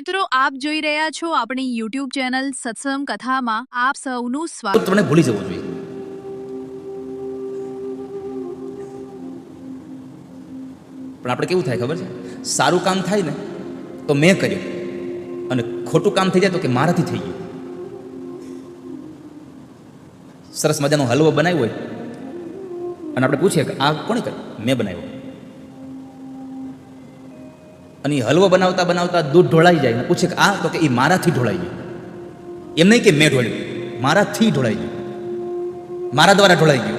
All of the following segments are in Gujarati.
મિત્રો, આપ જોઈ રહ્યા છો આપણી યુટ્યુબ ચેનલ સત્સંગ કથામાં. આપ સૌનું સ્વાગત. તમને ભૂલી જવું જોઈએ. પણ આપણે કેવું થાય ખબર છે? સારું કામ થાય ને, તો મેં કર્યું. અને ખોટું કામ થઈ જાય તો કે મારાથી થઈ ગયું. સરસ મજાનો હલવો બનાવ્યો હોય. અને આપણે પૂછીએ કે આ કોણે કર્યું? મેં બનાવ્યો. અને હલવો બનાવતા બનાવતા દૂધ ઢોળાઈ જાય ને પૂછે કે, આ તો કે એ મારાથી ઢોળાઈ ગયું. એમ નહીં કે મેં ઢોળ્યું. મારાથી ઢોળાઈ ગયું. મારા દ્વારા ઢોળાઈ ગયું.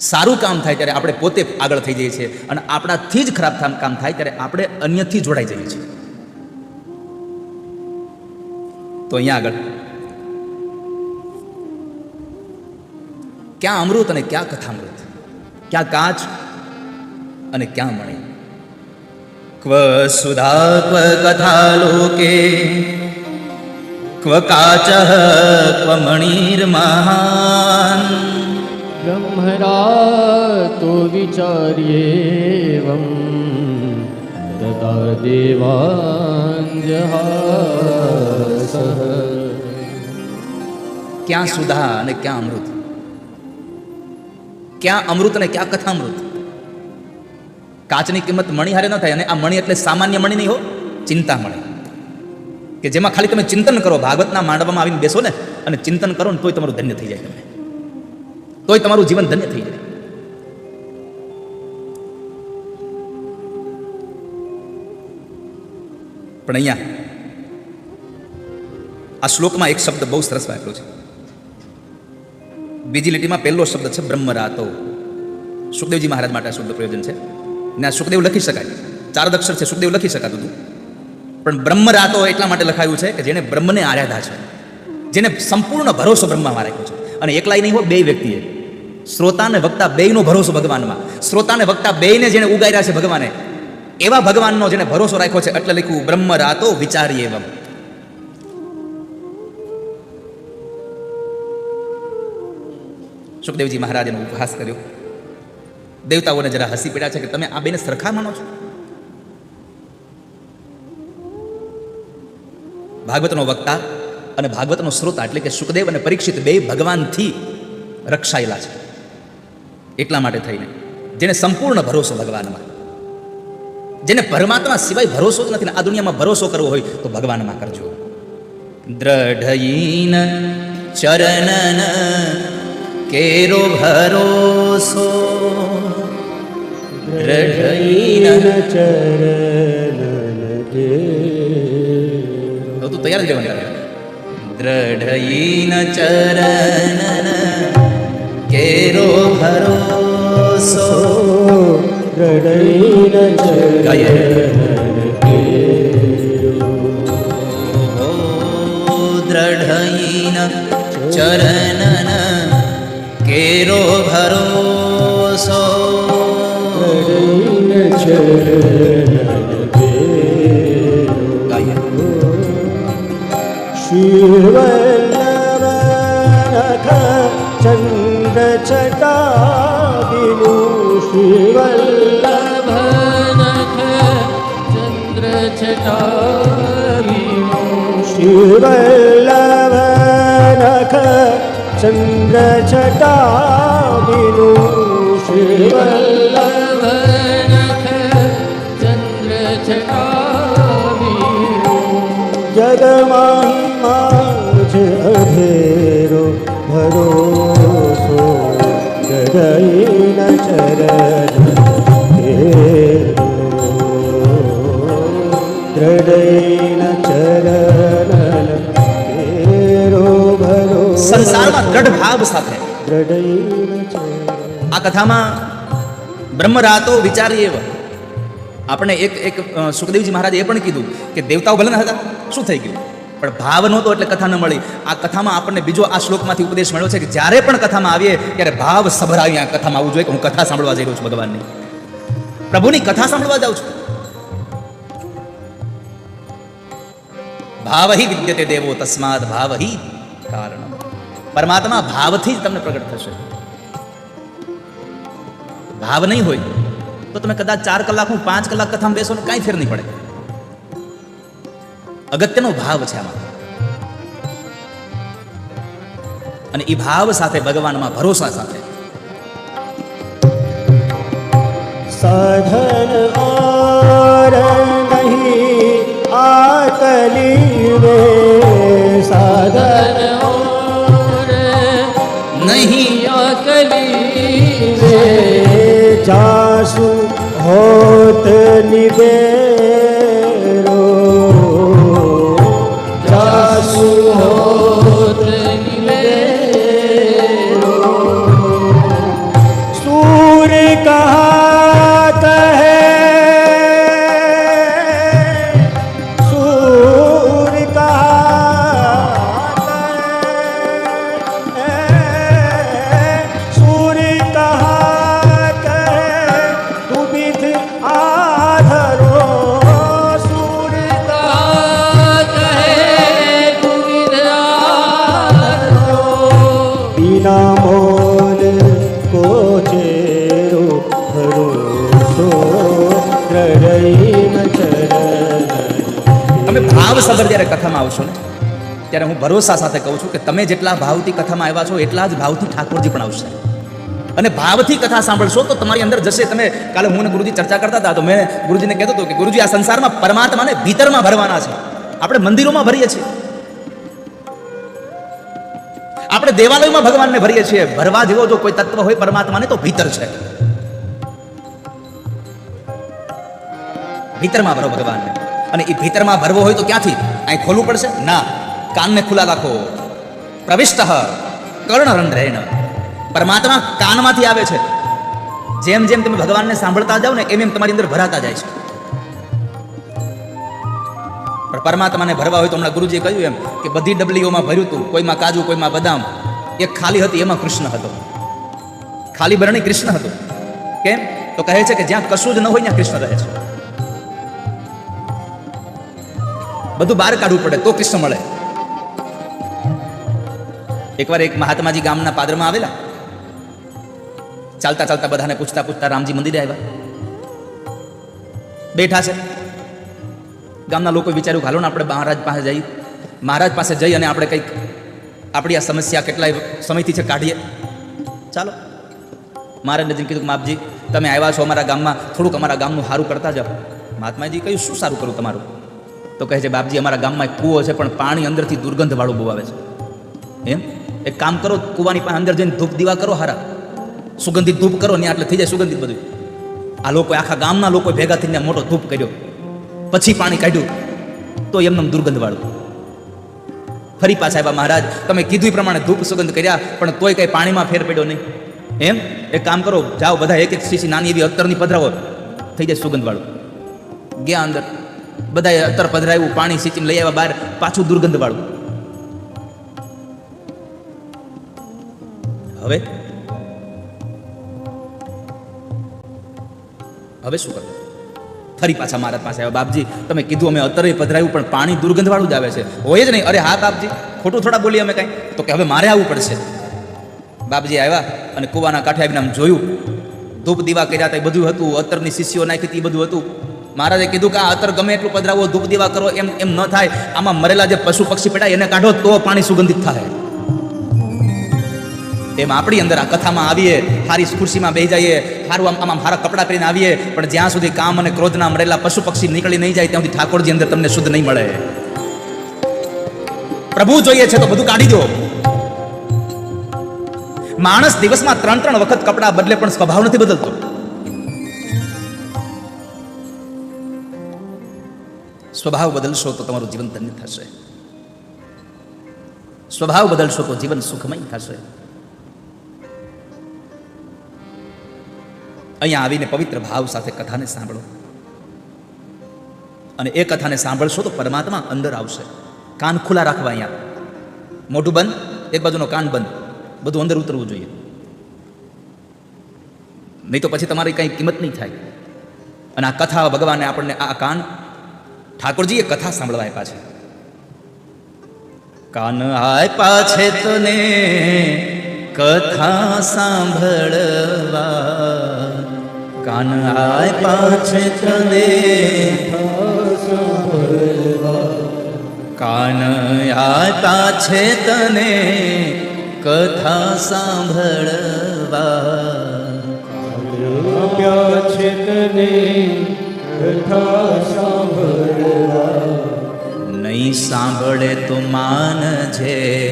સારું કામ થાય ત્યારે આપણે પોતે આગળ થઈ જઈએ છીએ અને આપણાથી જ ખરાબ કામ થાય ત્યારે આપણે અન્યથી જોડાઈ જઈએ છીએ. તો અહીંયા આગળ. ક્યાં અમૃત અને ક્યાં કથામૃત? ક્યાં કાચ? અને ક્યાં મળી? ક્વ સુધા ક્વ કથા લોકે ક્વ કાચ ક્વ મણિર મહાન બ્રહ્મરાતો વિચાર્યેવમ તદા દેવાંજહાસ ક્યાં સુધા અને ક્યાં અમૃત? ક્યાં અમૃત અને ક્યાં કથામૃત? કાચની કિંમત મણી હારે ન થાય અને આ મણી એટલે સામાન્ય મણી નહીં હો, ચિંતા મણી. કે જેમાં ખાલી તમે ચિંતન કરો, ભાગવતના માંડવામાં આવીને બેસો ને અને ચિંતન કરો ને તોય તમારું ધન્ય થઈ જાય તમે તોય તમારું જીવન ધન્ય થઈ જાય. પણ અહીંયા આ શ્લોકમાં એક શબ્દ બહુ સરસ વાપર્યો છે. બીજી લીટીમાં પહેલો શબ્દ છે બ્રહ્મરાતો. સુખદેવજી મહારાજ માટે આ શબ્દ પ્રયોજન છે. ને આ સુખદેવ લખી શકાય. ચાર અક્ષર છે, સુખદેવ લખી શકાતું હતું. પણ બ્રહ્મ રાતો એટલા માટે લખાયું છે કે જેને બ્રહ્મને આરાધા છે. જેને સંપૂર્ણ ભરોસો બ્રહ્મમાં રાખ્યો છે. અને એકલાય નહીં હોય, બે વ્યક્તિએ. શ્રોતા અને વક્તા બેયનો ભરોસો ભગવાનમાં. શ્રોતા અને વક્તા બેયને જેને ઉગાર્યા છે ભગવાને. એવા ભગવાનનો જેને ભરોસો રાખ્યો છે એટલે લખ્યું, બ્રહ્મ રાતો વિચારીએ એવમ. સુખદેવજી મહારાજનો ઉપહાસ કર્યો. દેવતાઓને જરા હસી પડ્યા છે કે તમે આ બેને સરખા માનો છો? ભાગવતનો વક્તા અને ભાગવતનો શ્રોતા એટલે કે સુખદેવ અને પરીક્ષિત બે ભગવાનથી રક્ષાયેલા છે. એટલા માટે થઈને જેને સંપૂર્ણ ભરોસો ભગવાનમાં. જેને પરમાત્મા સિવાય ભરોસો જ નથી આ દુનિયામાં ભરોસો કરવો હોય તો ભગવાનમાં કરજો. દ્રઢયીન ચરણન કેરો ભરોસો. દ્રઢયીન તો તું તૈયાર જ રહેવાનું દ્રઢયીન ચરણન કેરો ભરોસો દ્રઢયીન ચરણન કેરો श्रीवल्लवनख चन्द्रछटाभिनु श्रीवल्लवनख चन्द्रछटाभिनु जगमामा अभेरो भरोसो जगैन चरण दृढै સંસારમાં દ્રઢ ભાવ સાથે. આ કથામાં બ્રહ્મરાતો વિચારી એવ આપણે એક એક સુખદેવજી મહારાજે એ પણ કીધું કે દેવતાઓ ભલે હતા, શું થઈ ગયું? પણ ભાવ નહોતો એટલે કથા ન મળી. આ કથામાં આપણને બીજો આ શ્લોકમાંથી ઉપદેશ મળ્યો છે કે જ્યારે પણ કથામાં આવીએ, ત્યારે ભાવ સભરાવી આ કથામાં આવવું જોઈએ કે હું કથા સાંભળવા જઈ રહ્યો છું ભગવાનની. પ્રભુની કથા સાંભળવા જાઉં છું. ભાવ વિદ્યતે દેવો તસ્માદ ભાવ કારણ પરમાત્મા ભાવથી જ તમને પ્રગટ થશે. ભાવ નહીં હોય તો તમે કદાચ ચાર કલાક હું પાંચ કલાક કથામાં બેસો ને કાંઈ ફેર નહીં પડે. અગત્યનો ભાવ છે આમાં. અને એ ભાવ સાથે ભગવાનમાં ભરોસા સાથે. સાધન આર જાસુ હોત નિબે વિના મોલ કોચેરો ભરોસો તમે ભાવ સબર જ્યારે કથામાં આવશો ને? ત્યારે હું ભરોસા સાથે કહું છું કે તમે જેટલા ભાવથી કથામાં આવ્યા છો, એટલા જ ભાવથી ઠાકોરજી પણ આવશે. અને ભાવથી કથા સાંભળશો તો તમારી અંદર જશે. તમે કાલે હું અને ગુરુજી ચર્ચા કરતા હતા, તો મેં ગુરુજીને કહેતો હતો કે ગુરુજી આ સંસારમાં પરમાત્માને ભીતરમાં ભરવાના છે. આપણે મંદિરોમાં ભરીએ છીએ. આપણે દેવાલયમાં ભગવાનને ભરીએ છીએ. ભરવા જેવો જો કોઈ તત્વ હોય પરમાત્માને, તો ભીતર છે. ભીતરમાં ભરો ભગવાનને. અને એ ભીતરમાં ભરવો હોય તો ક્યાંથી? અહીં ખોલવું પડશે? ના. કાનને ખુલ્લા રાખો. પ્રવિષ્ટ કર્ણરંધ્રેણ. પરમાત્મા કાનમાંથી આવે છે. જેમ જેમ તમે ભગવાનને સાંભળતા જાઓ ને, એમ એમ તમારી અંદર ભરાતા જાય છે. પણ પરમાત્માને ભરવા હોય તો હમણાં ગુરુજીએ કહ્યું એમ કે બધી ડબલીઓમાં ભર્યું હતું કોઈમાં કાજુ, કોઈમાં બદામ. એક ખાલી હતી, એમાં કૃષ્ણ હતો. ખાલી ભરણી કૃષ્ણ હતું. કેમ? તો કહે છે કે જ્યાં કશું જ ન હોય ત્યાં કૃષ્ણ રહે છે. બધું બહાર કાઢવું પડે, તો કૃષ્ણ મળે. એકવાર એક મહાત્માજી ગામના પાદરમાં આવેલા. ચાલતા ચાલતા બધાને પૂછતા પૂછતા રામજી મંદિરે આવ્યા. બેઠા છે. ગામના લોકો વિચાર્યું, હાલો ને આપણે મહારાજ પાસે જઈ, મહારાજ પાસે જઈ અને આપણે કંઈક આપણી આ સમસ્યા કેટલાય સમયથી છે કાઢીએ. ચાલો. મહારાજને જેમ કીધું માપજી, તમે આવ્યા છો અમારા ગામમાં, થોડુંક અમારા ગામનું સારું કરતા જાઓ. મહાત્માજી કહ્યું શું સારું કરું તમારું? તો કહે છે, બાપજી, અમારા ગામમાં એક કૂવો છે, પણ પાણી અંદરથી દુર્ગંધવાળું બહુ આવે છે. એમ? એક કામ કરો, કૂવાની પાસે અંદર જઈને ધૂપ દીવા કરો હારા. સુગંધિત ધૂપ કરો ને એટલે થઈ જાય સુગંધિત બધું. આ લોકો આખા ગામના લોકો ભેગા થઈને મોટો ધૂપ કર્યો. પછી પાણી કાઢ્યું, તો એમને દુર્ગંધવાળું ફરી પાછા આવ્યા મહારાજ, તમે કીધું એ પ્રમાણે ધૂપ સુગંધ કર્યા, પણ તોય કઈ પાણીમાં ફેર પડ્યો નહીં. એમ? એક કામ કરો, જાઓ બધા એક એક શીશી નાની એવી અત્તરની પધરાવો. થઈ જાય સુગંધવાળું ગયા અંદર, બધાએ અત્તર પધરાવ્યું પાણી સિંચીને લઈ આવ્યા બહાર, પાછું દુર્ગંધવાળું હવે? હવે શું કરવું ફરી પાછા મારા પાસે આવ્યા. બાપજી, તમે કીધું અમે અત્યારે પધરાયું, પણ પાણી દુર્ગંધવાળું જ આવે છે. હોય જ નહીં. અરે હા, બાપજી, ખોટું થોડા બોલીએ અમે કાંઈ? તો કે હવે મારે આવવું પડશે. બાપજી આવ્યા અને કુવાના કાંઠે આવીને આમ જોયું. ધૂપ દીવા કર્યા હતા એ બધું હતું. અત્તરની શિષ્યો નાખી હતી બધું હતું. મહારાજે કીધું કે આ અત્તર ગમે એટલું પધરાવો, ધૂપ દીવા કરો, એમ એમ ન થાય. આમાં મરેલા જે પશુ પક્ષી પેટાય, એને કાઢો, તો પાણી સુગંધિત થાય. એમ આપણી અંદર આ કથામાં આવીએ સારી ખુરશીમાં બેસી જઈએ સારું આમ આમ સારા કપડાં પહેરીને આવીએ, પણ જ્યાં સુધી કામ અને ક્રોધના મરેલા પશુ પક્ષી નીકળી નહીં જાય, ત્યાં સુધી ઠાકોરજી અંદર તમને શુદ્ધ નહીં મળે. પ્રભુ જોઈએ છે તો બધું કાઢી દો. માણસ દિવસમાં ત્રણ ત્રણ વખત કપડાં બદલે પણ સ્વભાવ નથી બદલતો. સ્વભાવ બદલશો તો તમારું જીવન ધન્ય થશે. સ્વભાવ બદલશો તો જીવન સુખમય થશે. અહીંયા આવીને પવિત્ર ભાવ સાથે કથાને સાંભળો. અને એ કથાને સાંભળશો તો પરમાત્મા અંદર આવશે. કાન ખુલ્લા રાખવા અહીંયા. મોઢું બંધ, એક બાજુનો કાન બંધ. બધું અંદર ઉતરવું જોઈએ. નહીં તો પછી તમારી કંઈ કિંમત નહીં થાય. અને આ કથા ભગવાને આપણને આ કાન ઠાકોરજીએ કથા સાંભળવા આપ્યા છે. કાન આપ્યા છે તને કથા સાંભળવા. કાન આપ્યા છે તને કાનયાતા પાછે તને કથા સાંભળવા. આપ્યા છે તને કથા સાંભળવા. નહીં સાંભળે તો માનજે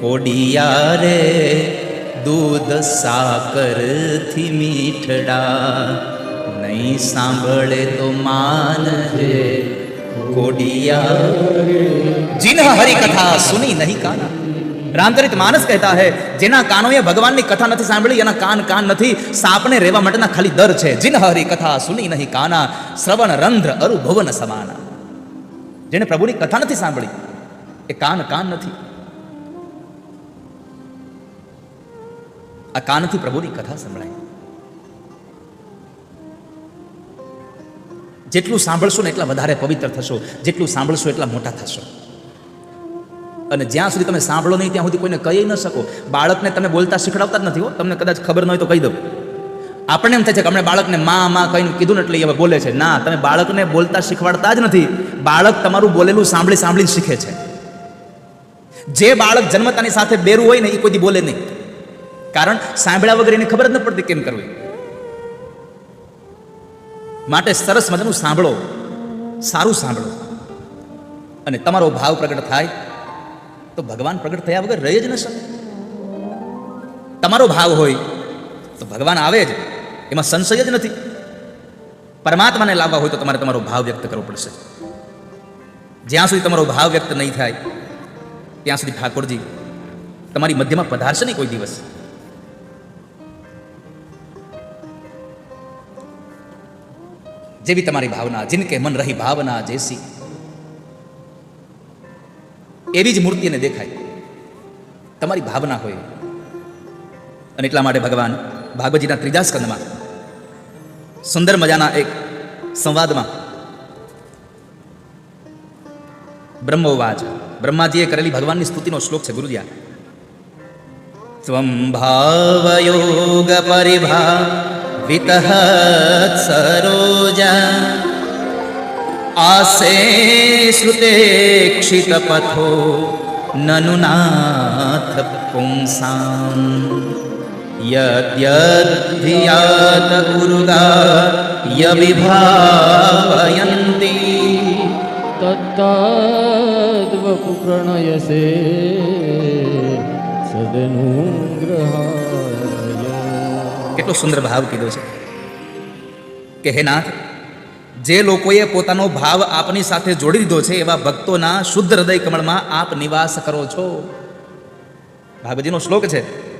કોડિયા રે. દૂધ સાકરથી મીઠડા. નહીં સાંભળે તો માન રે કોડિયા જીન હરી કથા સુની નહીં કાના. રામચરિત માનસ કહેતા હે, જેના કાનોએ ભગવાનની કથા નથી સાંભળી, એના કાન કાન નથી, સાપને રહેવા માટેના ખાલી દર છે. જીન કથા સુની નહીં કાના, શ્રવણ રંધ્ર અરુ સમાના. જેને પ્રભુની કથા નથી સાંભળી, એ કાન કાન નથી. આ કાનથી પ્રભુની કથા સંભળાય. જેટલું સાંભળશો ને એટલા વધારે પવિત્ર થશો, જેટલું સાંભળશો એટલા મોટા થશો. અને જ્યાં સુધી તમે સાંભળો નહીં, ત્યાં સુધી કોઈને કહી ન શકો. બાળકને તમે બોલતા શીખડાવતા જ નથી હો. તમને કદાચ ખબર ન હોય તો કહી દઉં. આપણને એમ થાય છે કે આપણે બાળકને માં માં કહીને કીધું ને એટલે હવે બોલે છે. ના, તમે બાળકને બોલતા શીખવાડતા જ નથી. બાળક તમારું બોલેલું સાંભળી સાંભળીને શીખે છે. જે બાળક જન્મતાની સાથે બેરું હોય ને, એ કોઈ બોલે નહીં. કારણ સાંભળ્યા વગર એને ખબર જ ન પડતી કેમ કરવી માટે સરસ મજાનું સાંભળો, સારું સાંભળો. અને તમારો ભાવ પ્રગટ થાય તો ભગવાન પ્રગટ થયા વગર રહી જ ન શકે. તમારો ભાવ હોય તો ભગવાન આવે જ, એમાં સંશય જ નથી. પરમાત્માને લાવવા હોય તો તમારે તમારો ભાવ વ્યક્ત કરવો પડશે. જ્યાં સુધી તમારો ભાવ વ્યક્ત નહીં થાય, ત્યાં સુધી ઠાકોરજી તમારી મધ્યમાં પધારશે નહીં કોઈ દિવસ. જેવી તમારી ભાવના જિનકે મન રહી ભાવના જેસી. એવી જ મૂર્તિને દેખાય. તમારી ભાવના હોય. અને એટલા માટે ભગવાન ભાગવતજીના ત્રીજા સ્કંદમાં, સુંદર મજાના એક સંવાદમાં, બ્રહ્મોવાચ, બ્રહ્માજીએ કરેલી ભગવાનની સ્તુતિનો શ્લોક છે ગુરુજી આ ભાવયોગ પરિભા વિતઃ સરોજા આસે શ્રુતે ક્ષિતપથો નનુ નાથ પુંસામ યદ્યધિયાત ઉરુગા યવિભાવયંતિ તત્તદ્વપુ પ્રણયસે સદનુગ્રહાય કેટલો સુંદર ભાવ કીધો છે. કે હે નાથ, જે લોકોએ પોતાનો ભાવ આપની સાથે જોડી દીધો છે, એવા ભક્તોના શુદ્ધ હૃદય કમળમાં આપ નિવાસ કરો છો. ભાગવતજીનો શ્લોક છે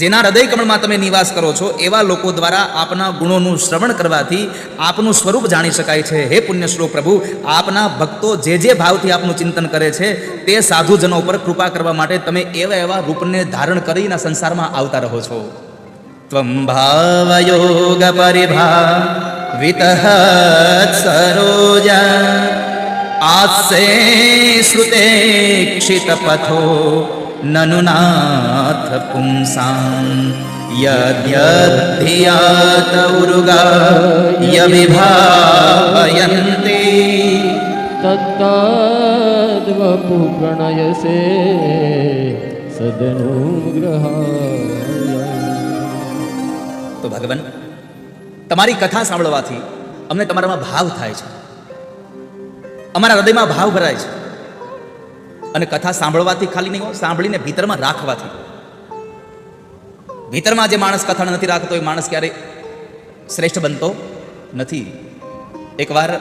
જેના હૃદય કમળમાં તમે નિવાસ કરો છો, એવા લોકો દ્વારા આપના ગુણોનું શ્રવણ કરવાથી આપનું સ્વરૂપ જાણી શકાય છે. હે પુણ્ય શ્લોક પ્રભુ, આપના ભક્તો જે જે ભાવથી આપનું ચિંતન કરે છે, તે સાધુજનો ઉપર કૃપા કરવા માટે તમે એવા એવા રૂપને ધારણ કરીને સંસારમાં આવતા રહો છો. ત્વં ભાવયોગ પરિભા વિતહ સરોજા આસે શ્રુતે ક્ષિતપથો પુંસામ યદ્યધિયાત ઉરુગા યવિભાવયંતિ તત્તદ્વપુ પ્રણયસે સદનુગ્રહાય તો ભગવાન તમારી કથા સાંભળવાથી અમને તમારામાં ભાવ થાય છે અમારા હૃદયમાં ભાવ ભરાય છે અને કથા સાંભળવાથી ખાલી નહીં સાંભળીને ભીતરમાં રાખવાથી. ભીતરમાં જે માણસ કથા નથી રાખતો, એ માણસ ક્યારેય શ્રેષ્ઠ બનતો નથી. એકવાર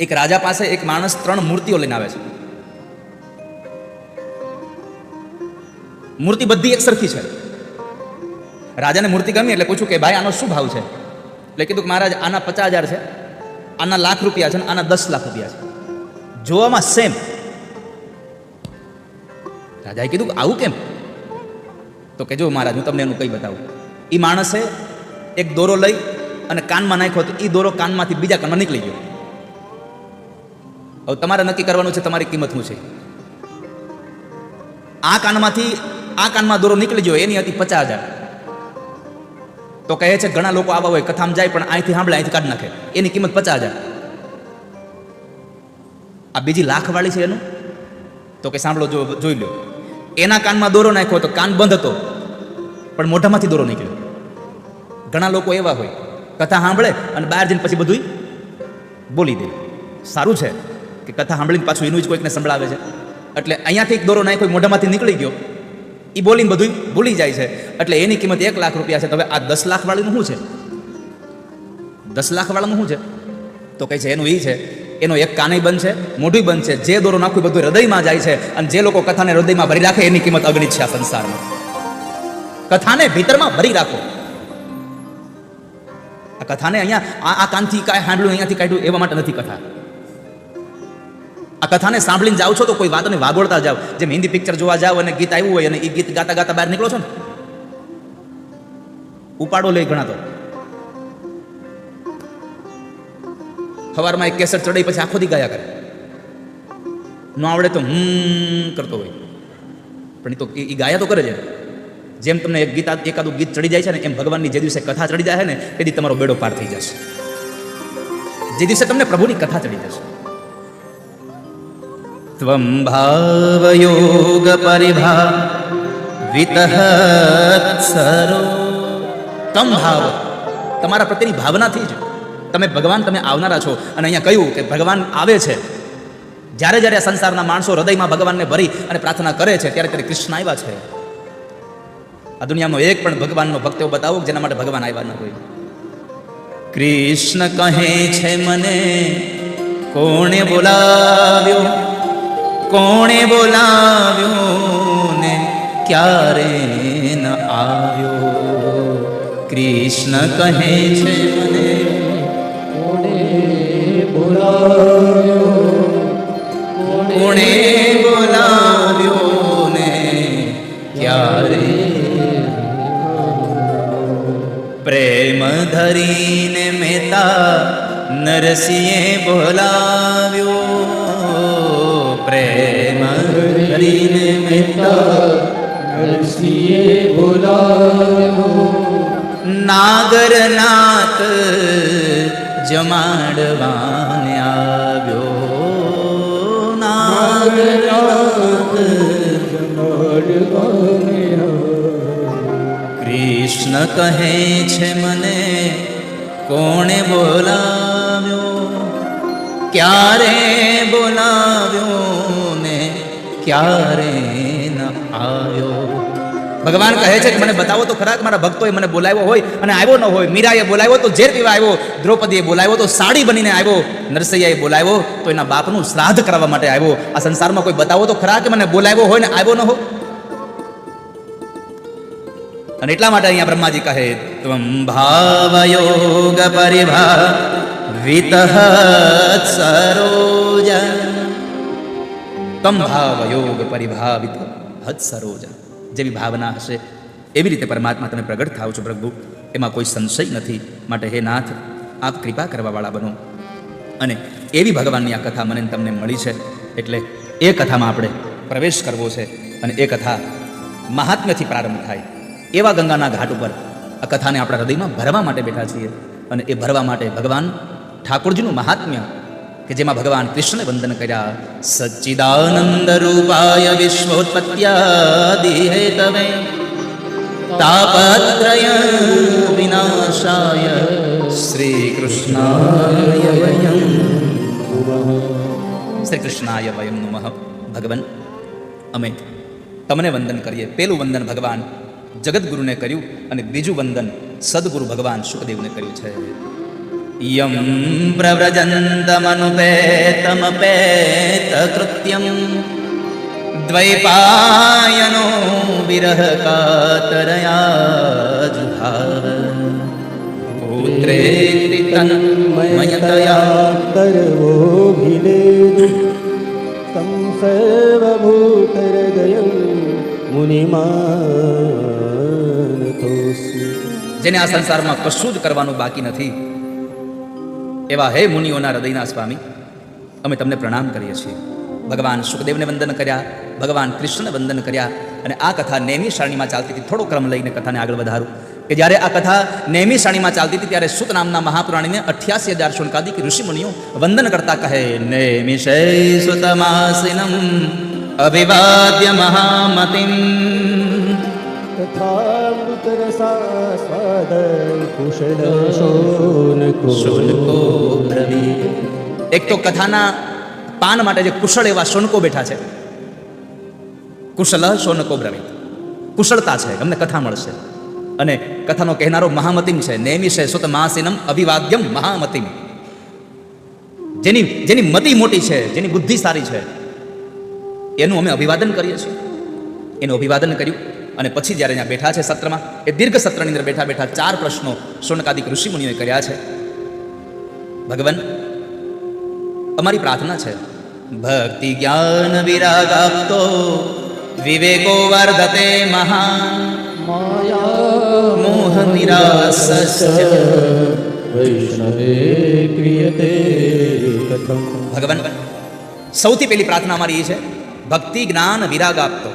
એક રાજા પાસે એક માણસ ત્રણ મૂર્તિઓ લઈને આવે છે. મૂર્તિ બધી એક સરખી છે. રાજાને મૂર્તિ ગમી એટલે પૂછ્યું કે ભાઈ, આનો શું ભાવ છે? એટલે કીધું કે મહારાજ, આના પચાસ હજાર છે, આના લાખ રૂપિયા છે અને આના દસ લાખ રૂપિયા છે. જોવામાં સેમ રાજાએ કીધું આવું કેમ? તો કે જો મહારાજ, હું તમને એનું કંઈ બતાવું. એ માણસે એક દોરો લઈ અને કાનમાં નાખ્યો તો એ દોરો કાનમાંથી બીજા કાનમાં નીકળી ગયો. હવે તમારે નક્કી કરવાનું છે તમારી કિંમત શું છે? આ કાનમાંથી આ કાનમાં દોરો નીકળી ગયો, એની હતી પચાસ હજાર. તો કહે છે ઘણા લોકો આવા હોય, કથામાં જાય પણ અહીંથી સાંભળે, અહીંથી કાઢી નાખે. એની કિંમત પચાસ હજાર. આ બીજી લાખવાળી છે એનું? તો કે સાંભળો, જો, જોઈ લો એના કાનમાં દોરો નાખ્યો તો કાન બંધ હતો. પણ મોઢામાંથી દોરો નીકળ્યો. ઘણા લોકો એવા હોય. કથા સાંભળે અને બહાર જઈને પછી બધું બોલી દે. સારું છે કે કથા સાંભળીને પાછું એનું જ કોઈકને સંભળાવે છે. એટલે અહીંયાથી એક દોરો નાખ્યો, મોઢામાંથી નીકળી ગયો. એ બોલીને બધું ભૂલી જાય છે. એટલે એની કિંમત એક લાખ રૂપિયા છે. તો હવે આ દસ લાખ વાળીનું શું છે? દસ લાખ વાળાનું શું છે? તો કહે છે, એનું એ છે એનો એક કાનય છે મોઢું છે જે દોરો નાખ્યું બધું હૃદયમાં જાય છે અને જે લોકો કથાને હૃદયમાં ભરી રાખે એની કિંમત અગણિત છે આ સંસારમાં. કથાને ભીતરમાં ભરી રાખો. આ કથાને અહીંયા આ કાનથી કાંઈ હાંડલું અહીંયાથી કાઢ્યું એવા માટે નથી કથા. આ કથાને સાંભળીને જાઓ છો તો કોઈ વાતને વાગોળતા જાઓ. જેમ હિન્દી પિક્ચર જોવા જાઓ અને ગીત આવ્યું હોય અને એ ગીત ગાતા ગાતા બહાર નીકળો છો ને? ઉપાડો લઈ ઘણા તો. સવારમાં એક કેસર ચડાઈ પછી આખો દી ગાયા કરે. ન આવડે તો હમ કરતો હોય. પણ એ તો એ ગાયા તો કરે છે જેમ તમને એક ગીત એકાદું ગીત ચડી જાય છે ને એમ ભગવાનની જે દિવસે કથા ચડી જાય છે ને તે દી તમારો બેડો પાર થઈ જશે. જે દિવસે તમને પ્રભુની કથા ચડી જશે. ત્વમ ભાવયોગ પરિભા વિતહત્સરો તમ ભાવ. તમારા પ્રત્યેની ભાવનાથી જ. તમે ભગવાન તમે આવનારા છો. અને અહીંયા કહ્યું કે ભગવાન આવે છે. જ્યારે જ્યારે આ સંસારના માણસો હૃદયમાં ભગવાનને ભરી અને પ્રાર્થના કરે છે, ત્યારે ત્યારે કૃષ્ણ આવ્યા છે. આ દુનિયામાં એક પણ ભગવાનનો ભક્ત એવો બતાવો જેના માટે ભગવાન આવ્યા ન હોય. કૃષ્ણ કહે છે મને, કોણે બોલાવ્યો? કોણે બોલાવ્યો ને ક્યારે ન આવ્યો? કૃષ્ણ કહે છે મને કોણે બોલાવ્યો ને? ક્યારે? પ્રેમ ધરીને મેતા નરસિંહે બોલાવ્યો. પ્રેમ ધરીને મેતા નરસિંહે બોલાવ્યો. નાગરનાથ જમાડવાને કૃષ્ણ કહે છે મને કોણે બોલાવ્યો? ક્યારે બોલાવ્યો ને ક્યારે ભગવાન કહે છે કે મને બતાવો તો ખરા મારા ભક્તોએ મને બોલાવ્યો હોય અને આવ્યો ન હોય. મીરાએ બોલાવ્યો તો ઝેર પીવા આવ્યો. દ્રૌપદીએ બોલાવ્યો તો સાડી બનીને આવ્યો. નરસૈયાએ બોલાવ્યો તો એના બાપનું શ્રાદ્ધ કરવા માટે આવ્યો. આ સંસારમાં કોઈ બતાવો તો ખરા કે મને બોલાવ્યો હોય ને આવ્યો ન હોય અને એટલા માટે અહીંયા બ્રહ્માજી કહે ત્વમ ભાવયોગ પરિભા વિતહ સરોજ. તમ ભાવયોગ પરિભાવિત હત સરોજ. જેવી ભાવના હશે. એવી રીતે પરમાત્મા તમે પ્રગટ થાવ છો પ્રભુ. એમાં કોઈ સંશય નથી. માટે હે નાથ, આપ કૃપા કરવાવાળા બનો. અને એવી ભગવાનની આ કથા મને તમને મળી છે. એટલે એ કથામાં આપણે પ્રવેશ કરવો છે અને એ કથા મહાત્મ્યથી પ્રારંભ થાય. એવા ગંગાના ઘાટ ઉપર આ કથાને આપણા હૃદયમાં ભરવા માટે બેઠા છીએ. અને એ ભરવા માટે ભગવાન ઠાકોરજીનું મહાત્મ્ય કે જેમાં ભગવાન કૃષ્ણને વંદન કર્યા. સચ્ચિદાનંદ રૂપાય વિશ્વોત્પત્યાદિ તમે તાપત્રય વિનાશાય. શ્રી કૃષ્ણાય વયમ શ્રી કૃષ્ણાય વયમ નમઃ. ભગવાન, અમે તમને વંદન કરીએ. પેલું વંદન ભગવાન જગદગુરુને કર્યું અને બીજું વંદન સદગુરુ ભગવાન સુખદેવને કર્યું છે. યમ પ્રવ્રજંતમનુપેતમપેતકૃત્યમ દ્વૈપાયનો વિરહ કાતરયા જુહાર પુત્રે તન્મયતયા તરવોભિલેદુ તમ સર્વભૂતરદયં મુનિમાન જેને આ સંસારમાં કશું જ કરવાનું બાકી નથી. એવા હે મુનિઓના હૃદયના સ્વામી, અમે તમને પ્રણામ કરીએ છીએ. ભગવાન સુખદેવને વંદન કર્યા, ભગવાન કૃષ્ણને વંદન કર્યા અને આ કથા નેમી શ્રેણીમાં ચાલતી હતી. થોડો ક્રમ લઈને કથાને આગળ વધારું. કે જ્યારે આ કથા નેમી શ્રેણીમાં ચાલતી હતી, ત્યારે સુત નામના મહાપુરાણીને અઠ્યાસી હજાર શુનકાદિક ઋષિમુનિઓ વંદન કરતા કહે નેમિષે સુતમાસિનમ અભિવાદ્ય મહામતિમ. કુશલ એક તો કથાના પાન માટે જે કુશળ એવા શોનકો બેઠા છે કુશલ શોનકો બ્રવીત કુશળતા છે અમને કથા મળશે અને કથાનો કહેનારો મહામતિમ છે નેમી છે સુત મહાસિનમ અભિવાદ્યમ મહામતિમ જેની જેની મતિ મોટી છે જેની બુદ્ધિ સારી છે એનું અમે અભિવાદન કરીએ છીએ એનું અભિવાદન કર્યું અને પછી જ્યારે અહીંયા બેઠા છે સત્રમાં એ દીર્ઘ સત્રની અંદર બેઠા બેઠા ચાર પ્રશ્નો શોનકાદિક ઋષિમુનિઓએ કર્યા છે. ભગવાન અમારી પ્રાર્થના છે ભક્તિ જ્ઞાન વિરાગ આપતો વિવેકો વર્ધતે મહા માયા મોહ નિરાસસ્ય વૈષ્ણવે ક્રિયતે ભગવાન સૌથી પહેલી પ્રાર્થના અમારી એ છે ભક્તિ જ્ઞાન વિરાગ આપતો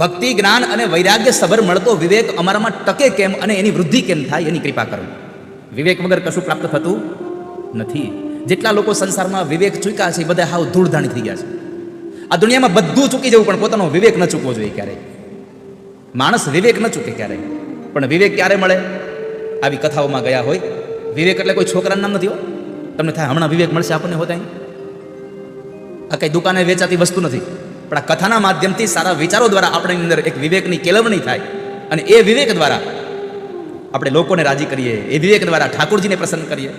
ભક્તિ, જ્ઞાન અને વૈરાગ્ય સભર મળતો વિવેક અમારામાં ટકે કેમ અને એની વૃદ્ધિ કેમ થાય એની કૃપા કરો. વિવેક વગર કશું પ્રાપ્ત થતું નથી. જેટલા લોકો સંસારમાં વિવેક ચૂક્યા છે બધા હાવ ધૂળધાણી થઈ ગયા છે. આ દુનિયામાં બધું ચૂકી જવું પણ પોતાનો વિવેક ન ચૂકવો જોઈએ ક્યારેય. માણસ વિવેક ન ચૂકે ક્યારેય. પણ વિવેક ક્યારે મળે? આવી કથાઓમાં ગયા હોય. વિવેક એટલે કોઈ છોકરાનું નામ નથી હો. તમને થાય હમણાં વિવેક મળશે આપણને હોતા આ કઈ દુકાને વેચાતી વસ્તુ નથી. પણ આ કથાના માધ્યમથી સારા વિચારો દ્વારા આપણી અંદર એક વિવેકની કેળવણી થાય. અને એ વિવેક દ્વારા આપણે લોકોને રાજી કરીએ, એ વિવેક દ્વારા ઠાકોરજીને પ્રસન્ન કરીએ.